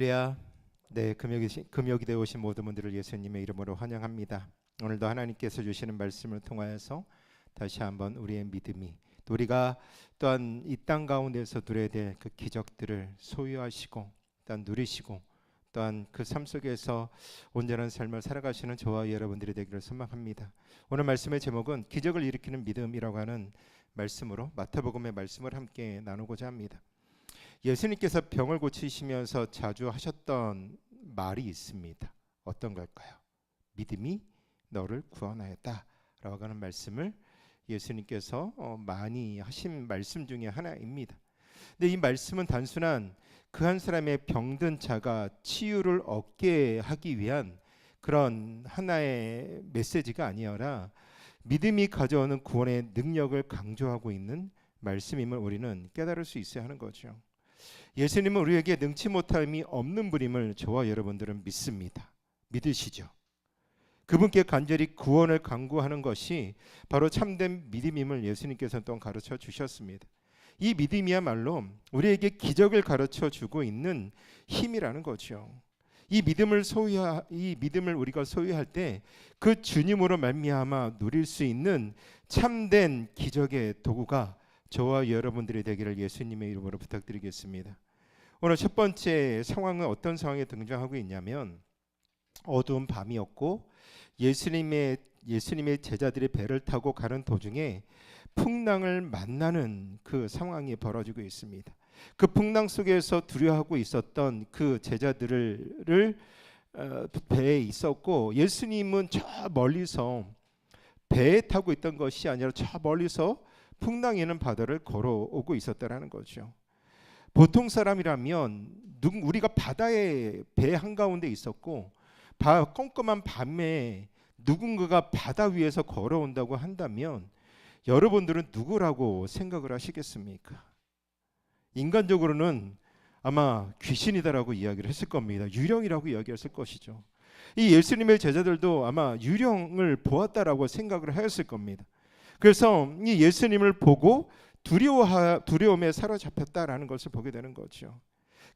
할렐루야. 네, 금요기 금요기 되어 오신 모든 분들을 예수님의 이름으로 환영합니다. 오늘도 하나님께서 주시는 말씀을 통하여서 다시 한번 우리의 믿음이 또 우리가 또한 이 땅 가운데서 누려야 될 그 기적들을 소유하시고 또한 누리시고 또한 그 삶 속에서 온전한 삶을 살아가시는 저와 여러분들이 되기를 소망합니다. 오늘 말씀의 제목은 기적을 일으키는 믿음이라고 하는 말씀으로 마태복음의 말씀을 함께 나누고자 합니다. 예수님께서 병을 고치시면서 자주 하셨던 말이 있습니다. 어떤 걸까요? 믿음이 너를 구원하였다라고 하는 말씀을 예수님께서 어, 많이 하신 말씀 중에 하나입니다. 근데 이 말씀은 단순한 그 한 사람의 병든 자가 치유를 얻게 하기 위한 그런 하나의 메시지가 아니라 믿음이 가져오는 구원의 능력을 강조하고 있는 말씀임을 우리는 깨달을 수 있어야 하는 거죠. 예수님은 우리에게 능치 못함이 없는 분임을 저와 여러분들은 믿습니다. 믿으시죠? 그분께 간절히 구원을 강구하는 것이 바로 참된 믿음임을 예수님께서 또 가르쳐 주셨습니다. 이 믿음이야말로 우리에게 기적을 가르쳐 주고 있는 힘이라는 거죠. 이 믿음을 소유하 이 믿음을 우리가 소유할 때 그 주님으로 말미암아 누릴 수 있는 참된 기적의 도구가 저와 여러분들이 되기를 예수님의 이름으로 부탁드리겠습니다. 오늘 첫 번째 상황은 어떤 상황에 등장하고 있냐면 어두운 밤이었고 예수님의 예수님의 제자들이 배를 타고 가는 도중에 풍랑을 만나는 그 상황이 벌어지고 있습니다. 그 풍랑 속에서 두려워하고 있었던 그 제자들을 어, 배에 있었고 예수님은 저 멀리서 배에 타고 있던 것이 아니라 저 멀리서 풍랑이는 바다를 걸어오고 있었다라는 거죠. 보통 사람이라면 우리가 바다의 배 한가운데 있었고 껌껌한 밤에 누군가가 바다 위에서 걸어온다고 한다면 여러분들은 누구라고 생각을 하시겠습니까? 인간적으로는 아마 귀신이다라고 이야기를 했을 겁니다. 유령이라고 이야기했을 것이죠. 이 예수님의 제자들도 아마 유령을 보았다라고 생각을 하였을 겁니다. 그래서 이 예수님을 보고 두려워 두려움에 사로잡혔다라는 것을 보게 되는 거죠.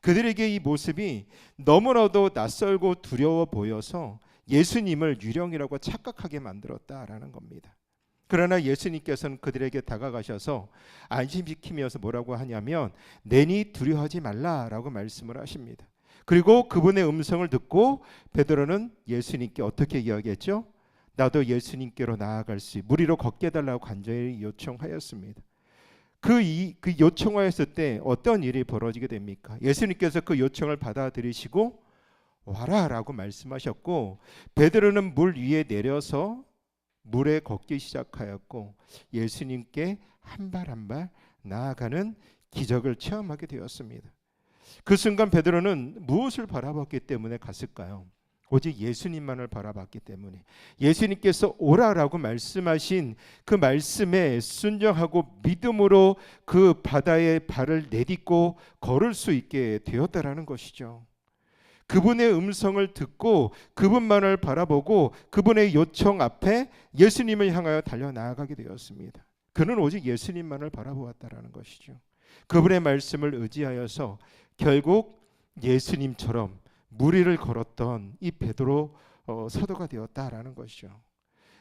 그들에게 이 모습이 너무나도 낯설고 두려워 보여서 예수님을 유령이라고 착각하게 만들었다라는 겁니다. 그러나 예수님께서는 그들에게 다가가셔서 안심시키면서 뭐라고 하냐면 내니 두려워하지 말라라고 말씀을 하십니다. 그리고 그분의 음성을 듣고 베드로는 예수님께 어떻게 이야기했죠? 나도 예수님께로 나아갈 수 무리로 걷게 달라고 간절히 요청하였습니다. 그, 이, 그 요청하였을 때 어떤 일이 벌어지게 됩니까? 예수님께서 그 요청을 받아들이시고 와라라고 말씀하셨고 베드로는 물 위에 내려서 물에 걷기 시작하였고 예수님께 한 발 한 발 나아가는 기적을 체험하게 되었습니다. 그 순간 베드로는 무엇을 바라봤기 때문에 갔을까요? 오직 예수님만을 바라봤기 때문에 예수님께서 오라라고 말씀하신 그 말씀에 순종하고 믿음으로 그 바다에 발을 내딛고 걸을 수 있게 되었다라는 것이죠. 그분의 음성을 듣고 그분만을 바라보고 그분의 요청 앞에 예수님을 향하여 달려 나아가게 되었습니다. 그는 오직 예수님만을 바라보았다라는 것이죠. 그분의 말씀을 의지하여서 결국 예수님처럼 무리를 걸었던 이 베드로 어, 사도가 되었다라는 것이죠.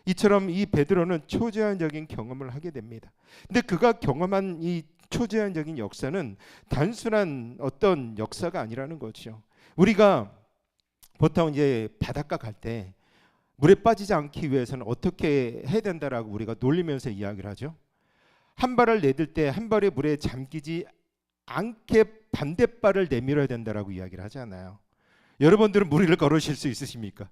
이처럼 이 베드로는 초제한적인 경험을 하게 됩니다. 근데 그가 경험한 이 초제한적인 역사는 단순한 어떤 역사가 아니라는 거죠. 우리가 보통 이제 바닷가 갈 때 물에 빠지지 않기 위해서는 어떻게 해야 된다라고 우리가 놀리면서 이야기를 하죠. 한 발을 내딜 때한 발이 물에 잠기지 않게 반대발을 내밀어야 된다라고 이야기를 하잖아요. 여러분들은 무리를 걸으실 수 있으십니까?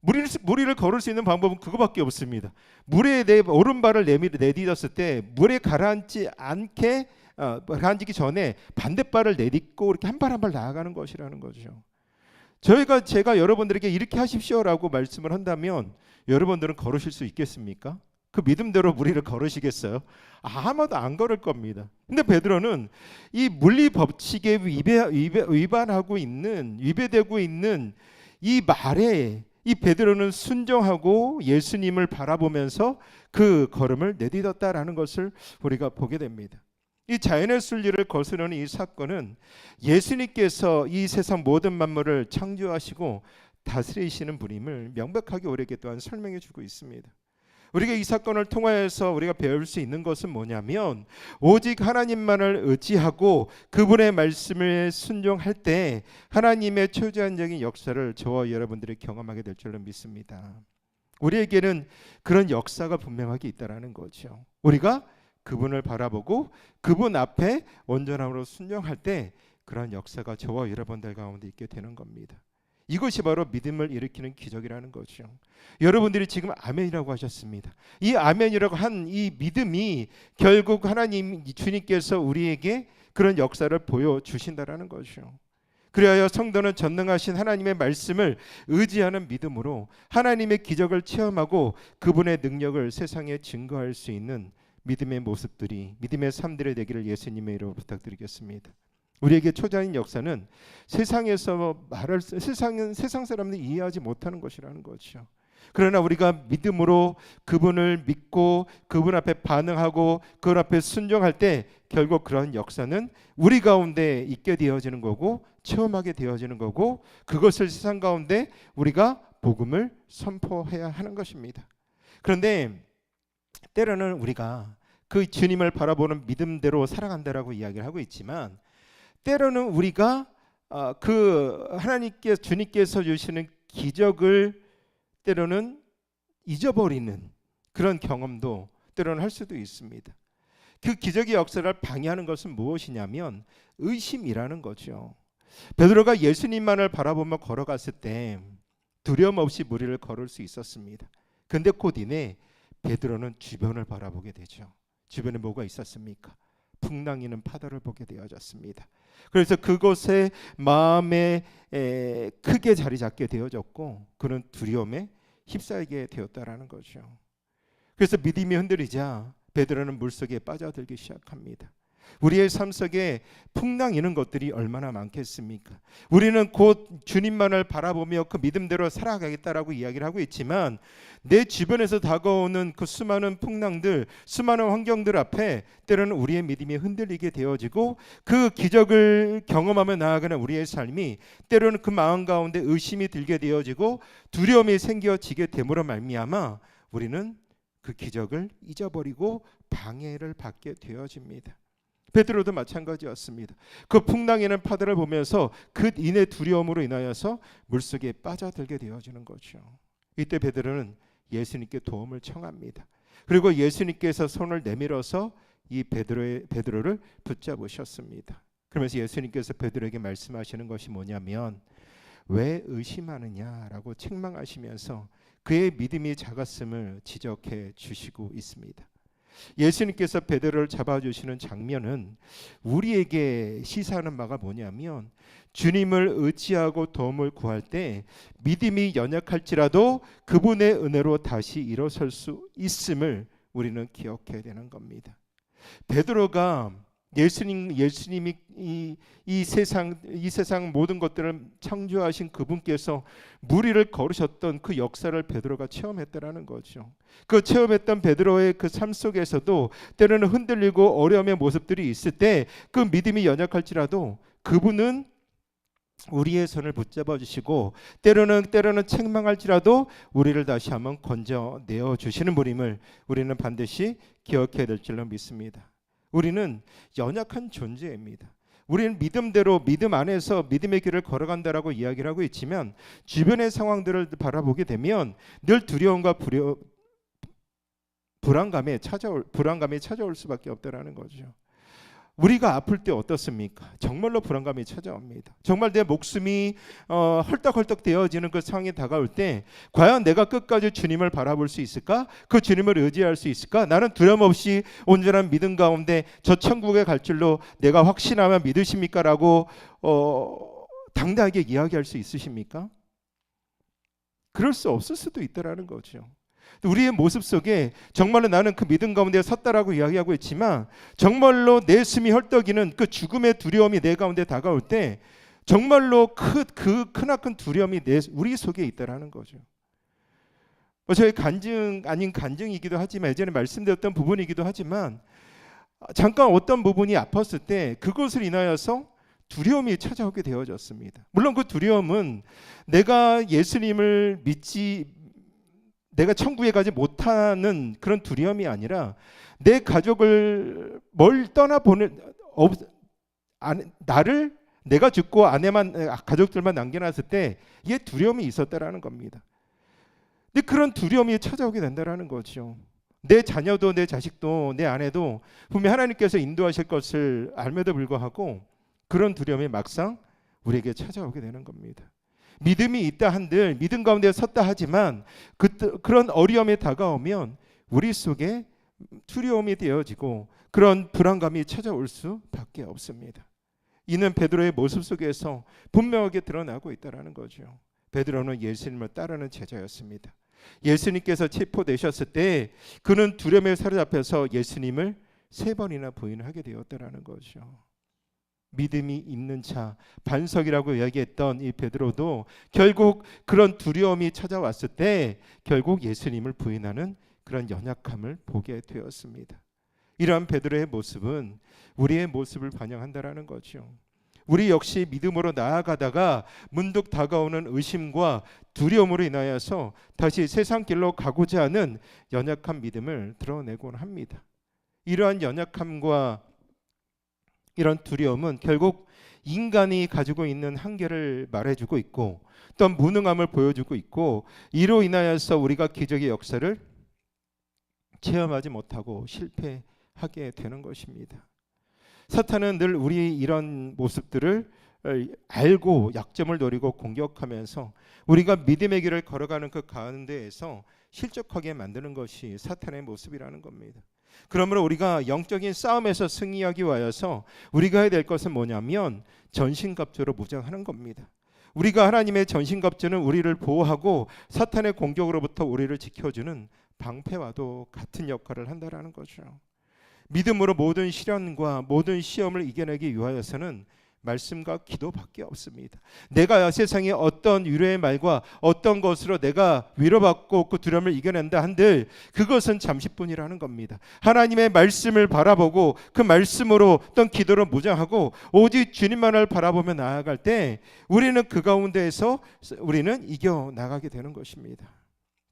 무리를, 무리를 걸을 수 있는 방법은 그거밖에 없습니다. 물에 내 오른발을 내밀 내딛었을 때 물에 가라앉지 않게 어, 가라앉기 전에 반대발을 내딛고 이렇게 한 발 한 발 나아가는 것이라는 거죠. 저희가 제가 여러분들에게 이렇게 하십시오라고 말씀을 한다면 여러분들은 걸으실 수 있겠습니까? 그 믿음대로 무리를 걸으시겠어요? 아마도 안 걸을 겁니다. 근데 베드로는 이 물리 법칙에 위배, 위배, 위반하고 있는 위배되고 있는 이 말에 이 베드로는 순종하고 예수님을 바라보면서 그 걸음을 내딛었다라는 것을 우리가 보게 됩니다. 이 자연의 순리를 거스르는 이 사건은 예수님께서 이 세상 모든 만물을 창조하시고 다스리시는 분임을 명백하게 우리에게 또한 설명해 주고 있습니다. 우리가 이 사건을 통하여서 우리가 배울 수 있는 것은 뭐냐면 오직 하나님만을 의지하고 그분의 말씀을 순종할 때 하나님의 초자연적인 역사를 저와 여러분들이 경험하게 될 줄로 믿습니다. 우리에게는 그런 역사가 분명하게 있다라는 거죠. 우리가 그분을 바라보고 그분 앞에 온전함으로 순종할 때 그런 역사가 저와 여러분들 가운데 있게 되는 겁니다. 이것이 바로 믿음을 일으키는 기적이라는 거죠. 여러분들이 지금 아멘이라고 하셨습니다. 이 아멘이라고 한 이 믿음이 결국 하나님 주님께서 우리에게 그런 역사를 보여 주신다라는 거죠. 그리하여 성도는 전능하신 하나님의 말씀을 의지하는 믿음으로 하나님의 기적을 체험하고 그분의 능력을 세상에 증거할 수 있는 믿음의 모습들이 믿음의 삶들이 되기를 예수님의 이름으로 부탁드리겠습니다. 우리에게 초자인 역사는 세상에서 말할 세상은 세상 사람들이 이해하지 못하는 것이라는 거죠. 그러나 우리가 믿음으로 그분을 믿고 그분 앞에 반응하고 그분 앞에 순종할 때 결국 그런 역사는 우리 가운데 있게 되어지는 거고 체험하게 되어지는 거고 그것을 세상 가운데 우리가 복음을 선포해야 하는 것입니다. 그런데 때로는 우리가 그 주님을 바라보는 믿음대로 살아간다라고 이야기를 하고 있지만 때로는 우리가 어, 그 하나님께 주님께서 주시는 기적을 때로는 잊어버리는 그런 경험도 때로는 할 수도 있습니다. 그 기적의 역사를 방해하는 것은 무엇이냐면 의심이라는 거죠. 베드로가 예수님만을 바라보며 걸어갔을 때 두려움 없이 무리를 걸을 수 있었습니다. 근데 곧 이내 베드로는 주변을 바라보게 되죠. 주변에 뭐가 있었습니까? 풍랑이는 파도를 보게 되어졌습니다. 그래서 그곳에 마음에 에, 크게 자리 잡게 되어졌고 그는 두려움에 휩싸이게 되었다라는 거죠. 그래서 믿음이 흔들리자 베드로는 물속에 빠져들기 시작합니다. 우리의 삶 속에 풍랑 이는 것들이 얼마나 많겠습니까? 우리는 곧 주님만을 바라보며 그 믿음대로 살아가겠다라고 이야기를 하고 있지만 내 주변에서 다가오는 그 수많은 풍랑들, 수많은 환경들 앞에 때로는 우리의 믿음이 흔들리게 되어지고 그 기적을 경험하며 나아가는 우리의 삶이 때로는 그 마음 가운데 의심이 들게 되어지고 두려움이 생겨지게 됨으로 말미암아 우리는 그 기적을 잊어버리고 방해를 받게 되어집니다. 베드로도 마찬가지였습니다. 그 풍랑이는 파도를 보면서 그 인의 두려움으로 인하여서 물속에 빠져들게 되어지는 거죠. 이때 베드로는 예수님께 도움을 청합니다. 그리고 예수님께서 손을 내밀어서 이 베드로의 베드로를 붙잡으셨습니다. 그러면서 예수님께서 베드로에게 말씀하시는 것이 뭐냐면 왜 의심하느냐라고 책망하시면서 그의 믿음이 작았음을 지적해 주시고 있습니다. 예수님께서 베드로를 잡아주시는 장면은 우리에게 시사하는 바가 뭐냐면 주님을 의지하고 도움을 구할 때 믿음이 연약할지라도 그분의 은혜로 다시 일어설 수 있음을 우리는 기억해야 되는 겁니다. 베드로가 예수님 예수님이 이, 이 세상 이 세상 모든 것들을 창조하신 그분께서 무리를 걸으셨던 그 역사를 베드로가 체험했다라는 거죠. 그 체험했던 베드로의 그 삶 속에서도 때로는 흔들리고 어려움의 모습들이 있을 때 그 믿음이 연약할지라도 그분은 우리의 손을 붙잡아 주시고 때로는 때로는 책망할지라도 우리를 다시 한번 건져 내어 주시는 분임을 우리는 반드시 기억해야 될 줄로 믿습니다. 우리는 연약한 존재입니다. 우리는 믿음대로 믿음 안에서 믿음의 길을 걸어간다라고 이야기를 하고 있지만 주변의 상황들을 바라보게 되면 늘 두려움과 불여, 불안감에 찾아올 불안감이 찾아올 수밖에 없다라는 거죠. 우리가 아플 때 어떻습니까? 정말로 불안감이 찾아옵니다. 정말 내 목숨이 어, 헐떡헐떡 되어지는 그 상황이 다가올 때 과연 내가 끝까지 주님을 바라볼 수 있을까? 그 주님을 의지할 수 있을까? 나는 두려움 없이 온전한 믿음 가운데 저 천국에 갈 줄로 내가 확신하며 믿으십니까 라고 어, 당당하게 이야기할 수 있으십니까? 그럴 수 없을 수도 있다라는 거죠. 우리의 모습 속에 정말로 나는 그 믿음 가운데 섰다라고 이야기하고 있지만 정말로 내 숨이 헐떡이는 그 죽음의 두려움이 내 가운데 다가올 때 정말로 그, 그 크나큰 두려움이 내 우리 속에 있다라는 거죠. 뭐 저희 간증 아닌 간증이기도 하지만 예전에 말씀드렸던 부분이기도 하지만 잠깐 어떤 부분이 아팠을 때 그것을 인하여서 두려움이 찾아오게 되어졌습니다. 물론 그 두려움은 내가 예수님을 믿지 내가 천국에 가지 못하는 그런 두려움이 아니라 내 가족을 멀 떠나 보는 어, 안, 나를 내가 죽고 아내만 가족들만 남겨놨을 때 이게 두려움이 있었다라는 겁니다. 근데 그런 두려움이 찾아오게 된다라는 거죠. 내 자녀도 내 자식도 내 아내도 분명 하나님께서 인도하실 것을 알면도 불구하고 그런 두려움이 막상 우리에게 찾아오게 되는 겁니다. 믿음이 있다 한들 믿음 가운데 섰다 하지만 그, 그런 어려움이 다가오면 우리 속에 두려움이 되어지고 그런 불안감이 찾아올 수밖에 없습니다. 이는 베드로의 모습 속에서 분명하게 드러나고 있다라는 거죠. 베드로는 예수님을 따르는 제자였습니다. 예수님께서 체포되셨을 때 그는 두려움에 사로잡혀서 예수님을 세 번이나 부인하게 되었다라는 거죠. 믿음이 있는 자 반석이라고 이야기했던 이 베드로도 결국 그런 두려움이 찾아왔을 때 결국 예수님을 부인하는 그런 연약함을 보게 되었습니다. 이러한 베드로의 모습은 우리의 모습을 반영한다라는 거죠. 우리 역시 믿음으로 나아가다가 문득 다가오는 의심과 두려움으로 인하여서 다시 세상 길로 가고자 하는 연약한 믿음을 드러내곤 합니다. 이러한 연약함과 이런 두려움은 결국 인간이 가지고 있는 한계를 말해주고 있고 또 무능함을 보여주고 있고 이로 인하여서 우리가 기적의 역사를 체험하지 못하고 실패하게 되는 것입니다. 사탄은 늘 우리 이런 모습들을 알고 약점을 노리고 공격하면서 우리가 믿음의 길을 걸어가는 그 가운데에서 실족하게 만드는 것이 사탄의 모습이라는 겁니다. 그러므로 우리가 영적인 싸움에서 승리하기 위하여서 우리가 해야 될 것은 뭐냐면 전신갑주로 무장하는 겁니다. 우리가 하나님의 전신갑주는 우리를 보호하고 사탄의 공격으로부터 우리를 지켜주는 방패와도 같은 역할을 한다라는 거죠. 믿음으로 모든 시련과 모든 시험을 이겨내기 위하여서는 말씀과 기도밖에 없습니다. 내가 세상에 어떤 위로의 말과 어떤 것으로 내가 위로받고 그 두려움을 이겨낸다 한들 그것은 잠시뿐이라는 겁니다. 하나님의 말씀을 바라보고 그 말씀으로 어떤 기도를 무장하고 오직 주님만을 바라보며 나아갈 때 우리는 그 가운데에서 우리는 이겨 나가게 되는 것입니다.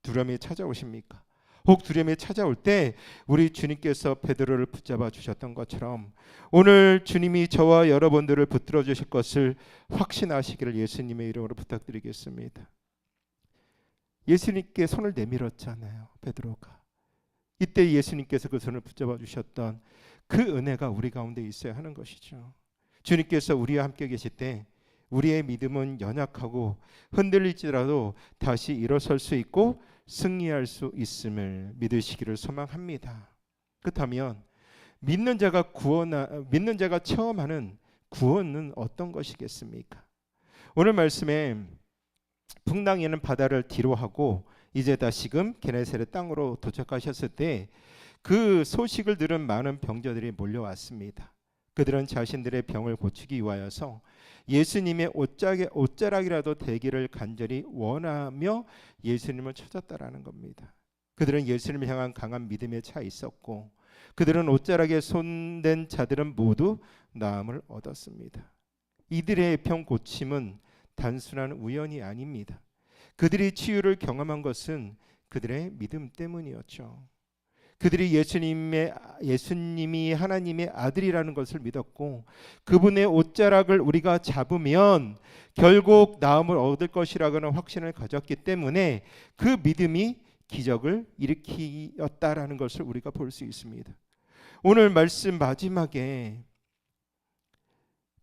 두려움이 찾아오십니까? 혹 두려움이 찾아올 때 우리 주님께서 베드로를 붙잡아 주셨던 것처럼 오늘 주님이 저와 여러분들을 붙들어 주실 것을 확신하시기를 예수님의 이름으로 부탁드리겠습니다. 예수님께 손을 내밀었잖아요. 베드로가. 이때 예수님께서 그 손을 붙잡아 주셨던 그 은혜가 우리 가운데 있어야 하는 것이죠. 주님께서 우리와 함께 계실 때 우리의 믿음은 연약하고 흔들릴지라도 다시 일어설 수 있고 승리할 수 있음을 믿으시기를 소망합니다. 그렇다면 믿는 자가 구원 믿는 자가 처음 하는 구원은 어떤 것이겠습니까? 오늘 말씀에 풍랑에는 바다를 뒤로 하고 이제 다시금 게네사렛 땅으로 도착하셨을 때 그 소식을 들은 많은 병자들이 몰려왔습니다. 그들은 자신들의 병을 고치기 위하여서 예수님의 옷자락, 옷자락이라도 되기를 간절히 원하며 예수님을 찾았다라는 겁니다. 그들은 예수님을 향한 강한 믿음에 차 있었고 그들은 옷자락에 손댄 자들은 모두 나음을 얻었습니다. 이들의 병 고침은 단순한 우연이 아닙니다. 그들이 치유를 경험한 것은 그들의 믿음 때문이었죠. 그들이 예수님의 예수님이 하나님의 아들이라는 것을 믿었고 그분의 옷자락을 우리가 잡으면 결국 나음을 얻을 것이라고는 확신을 가졌기 때문에 그 믿음이 기적을 일으키었다라는 것을 우리가 볼 수 있습니다. 오늘 말씀 마지막에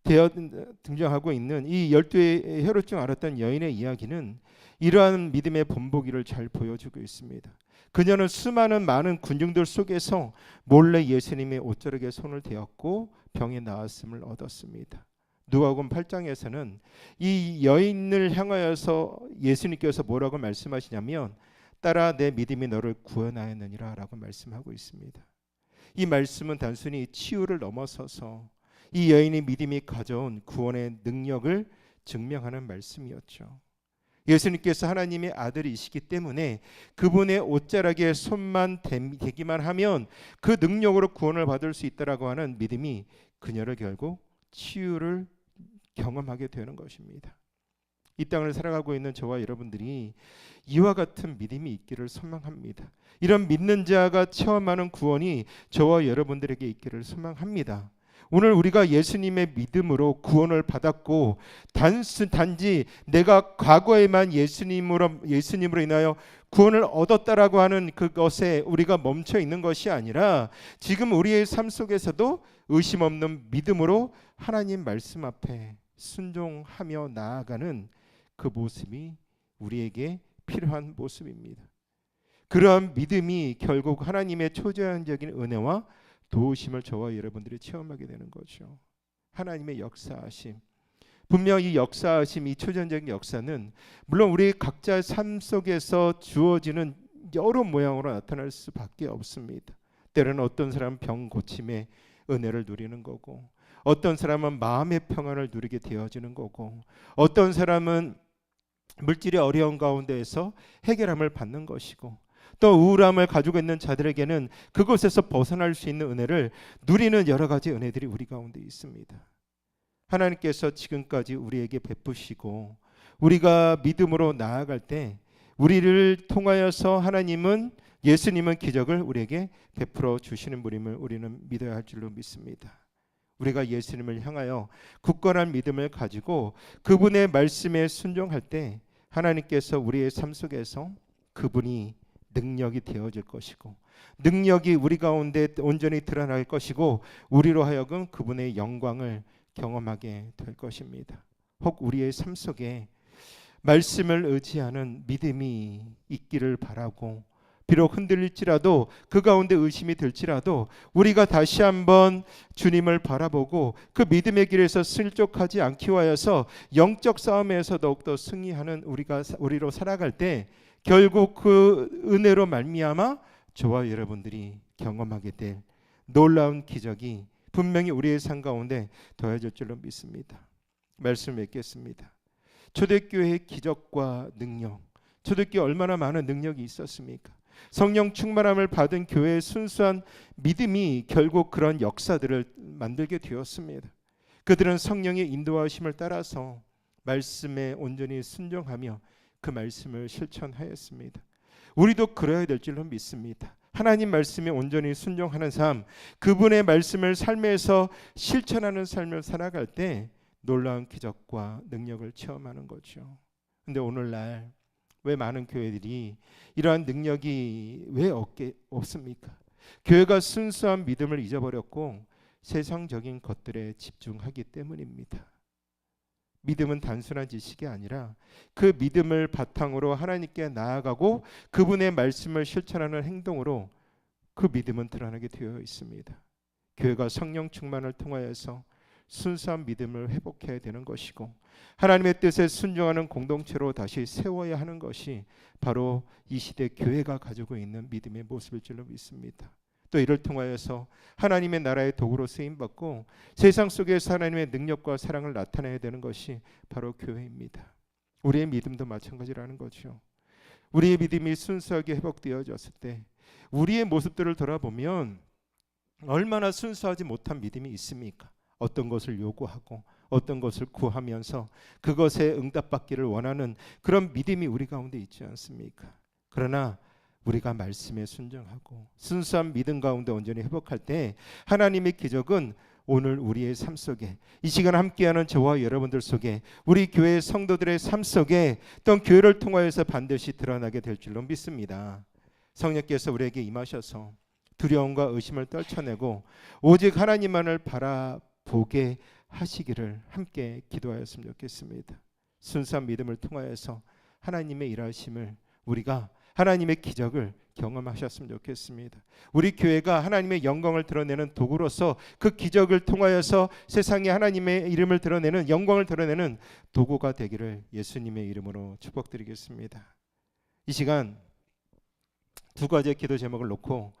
되어 등장하고 있는 이 열두의 혈루증 앓았던 여인의 이야기는 이러한 믿음의 본보기를 잘 보여주고 있습니다. 그녀는 수많은 많은 군중들 속에서 몰래 예수님의 옷자락에 손을 대었고 병이 나았음을 얻었습니다. 누가복음 8장에서는 이 여인을 향하여서 예수님께서 뭐라고 말씀하시냐면 따라 내 믿음이 너를 구원하였느니라라고 말씀하고 있습니다. 이 말씀은 단순히 치유를 넘어서서 이 여인의 믿음이 가져온 구원의 능력을 증명하는 말씀이었죠. 예수님께서 하나님의 아들이시기 때문에 그분의 옷자락에 손만 대- 대기만 하면 그 능력으로 구원을 받을 수 있다라고 하는 믿음이 그녀를 결국 치유를 경험하게 되는 것입니다. 이 땅을 살아가고 있는 저와 여러분들이 이와 같은 믿음이 있기를 소망합니다. 이런 믿는 자가 체험하는 구원이 저와 여러분들에게 있기를 소망합니다. 오늘 우리가 예수님의 믿음으로 구원을 받았고 단지 내가 과거에만 예수님으로 예수님으로 인하여 구원을 얻었다라고 하는 그것에 우리가 멈춰 있는 것이 아니라 지금 우리의 삶 속에서도 의심 없는 믿음으로 하나님 말씀 앞에 순종하며 나아가는 그 모습이 우리에게 필요한 모습입니다. 그러한 믿음이 결국 하나님의 초자연적인 은혜와 도우심을 저와 여러분들이 체험하게 되는 거죠. 하나님의 역사하심. 분명 이 역사하심, 이 초전적인 역사는 물론 우리 각자 삶 속에서 주어지는 여러 모양으로 나타날 수밖에 없습니다. 때로는 어떤 사람은 병 고침의 은혜를 누리는 거고, 어떤 사람은 마음의 평안을 누리게 되어지는 거고, 어떤 사람은 물질의 어려운 가운데에서 해결함을 받는 것이고, 또 우울함을 가지고 있는 자들에게는 그곳에서 벗어날 수 있는 은혜를 누리는 여러 가지 은혜들이 우리 가운데 있습니다. 하나님께서 지금까지 우리에게 베푸시고 우리가 믿음으로 나아갈 때 우리를 통하여서 하나님은 예수님은 기적을 우리에게 베풀어 주시는 분임을 우리는 믿어야 할 줄로 믿습니다. 우리가 예수님을 향하여 굳건한 믿음을 가지고 그분의 말씀에 순종할 때 하나님께서 우리의 삶 속에서 그분이 능력이 되어질 것이고 능력이 우리 가운데 온전히 드러날 것이고 우리로 하여금 그분의 영광을 경험하게 될 것입니다. 혹 우리의 삶 속에 말씀을 의지하는 믿음이 있기를 바라고 비록 흔들릴지라도 그 가운데 의심이 들지라도 우리가 다시 한번 주님을 바라보고 그 믿음의 길에서 슬쩍하지 않기 위하여서 영적 싸움에서 더욱더 승리하는 우리가 우리로 살아갈 때 결국 그 은혜로 말미암아 저와 여러분들이 경험하게 될 놀라운 기적이 분명히 우리의 삶 가운데 더해질 줄로 믿습니다. 말씀 맺겠습니다. 초대교회의 기적과 능력, 초대교회 얼마나 많은 능력이 있었습니까? 성령 충만함을 받은 교회의 순수한 믿음이 결국 그런 역사들을 만들게 되었습니다. 그들은 성령의 인도하심을 따라서 말씀에 온전히 순종하며 그 말씀을 실천하였습니다. 우리도 그래야 될 줄로 믿습니다. 하나님 말씀에 온전히 순종하는 삶, 그분의 말씀을 삶에서 실천하는 삶을 살아갈 때 놀라운 기적과 능력을 체험하는 거죠. 근데 오늘날 왜 많은 교회들이 이러한 능력이 왜 없게 없습니까? 교회가 순수한 믿음을 잊어버렸고 세상적인 것들에 집중하기 때문입니다. 믿음은 단순한 지식이 아니라 그 믿음을 바탕으로 하나님께 나아가고 그분의 말씀을 실천하는 행동으로 그 믿음은 드러나게 되어 있습니다. 교회가 성령 충만을 통하여서 순수한 믿음을 회복해야 되는 것이고 하나님의 뜻에 순종하는 공동체로 다시 세워야 하는 것이 바로 이 시대 교회가 가지고 있는 믿음의 모습일 줄로 믿습니다. 또 이를 통하여서 하나님의 나라의 도구로 쓰임 받고 세상 속에서 하나님의 능력과 사랑을 나타내야 되는 것이 바로 교회입니다. 우리의 믿음도 마찬가지라는 거죠. 우리의 믿음이 순수하게 회복되어졌을 때 우리의 모습들을 돌아보면 얼마나 순수하지 못한 믿음이 있습니까? 어떤 것을 요구하고 어떤 것을 구하면서 그것에 응답받기를 원하는 그런 믿음이 우리 가운데 있지 않습니까? 그러나 우리가 말씀에 순종하고 순수한 믿음 가운데 온전히 회복할 때 하나님의 기적은 오늘 우리의 삶 속에 이 시간 함께하는 저와 여러분들 속에 우리 교회 성도들의 삶 속에 또 교회를 통하여서 반드시 드러나게 될 줄로 믿습니다. 성령께서 우리에게 임하셔서 두려움과 의심을 떨쳐내고 오직 하나님만을 바라보게 하시기를 함께 기도하였으면 좋겠습니다. 순수한 믿음을 통하여서 하나님의 일하심을 우리가 하나님의 기적을 경험하셨으면 좋겠습니다. 우리 교회가 하나님의 영광을 드러내는 도구로서 그 기적을 통하여서 세상에 하나님의 이름을 드러내는 영광을 드러내는 도구가 되기를 예수님의 이름으로 축복드리겠습니다. 이 시간 두 가지의 기도 제목을 놓고